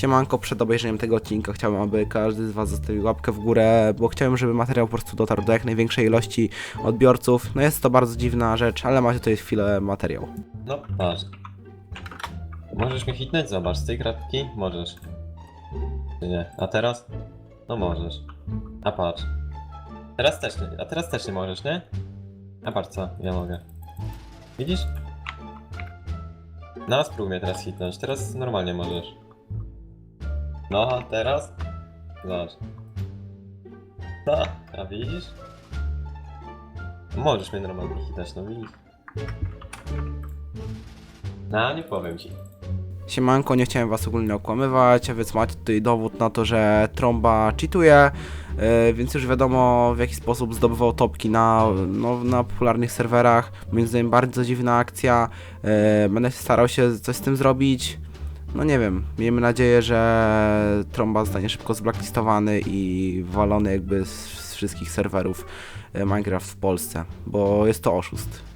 Siemanko, przed obejrzeniem tego odcinka chciałbym, aby każdy z Was zostawił łapkę w górę, bo chciałem, żeby materiał po prostu dotarł do jak największej ilości odbiorców. No jest to bardzo dziwna rzecz, ale macie tutaj chwilę materiał. No, patrz. Możesz mnie hitnąć? Zobacz, z tej kratki możesz. Nie? A teraz? No możesz. A patrz. Teraz też nie. A teraz też nie możesz, nie? A patrz co, ja mogę. Widzisz? No, spróbuj mnie teraz hitnąć. Teraz normalnie możesz. No, a teraz? Zobacz. No, a widzisz? Możesz mnie normalnie hitnąć, no widzisz? No, nie powiem ci. Siemanko, nie chciałem Was ogólnie okłamywać, a więc macie tutaj dowód na to, że Tromba cheatuje, yy, więc już wiadomo w jaki sposób zdobywał topki na, no, na popularnych serwerach. Moim zdaniem bardzo dziwna akcja, yy, będę starał się coś z tym zrobić. No nie wiem, miejmy nadzieję, że Tromba zostanie szybko zblacklistowany i walony jakby z, z wszystkich serwerów yy, Minecraft w Polsce, bo jest to oszust.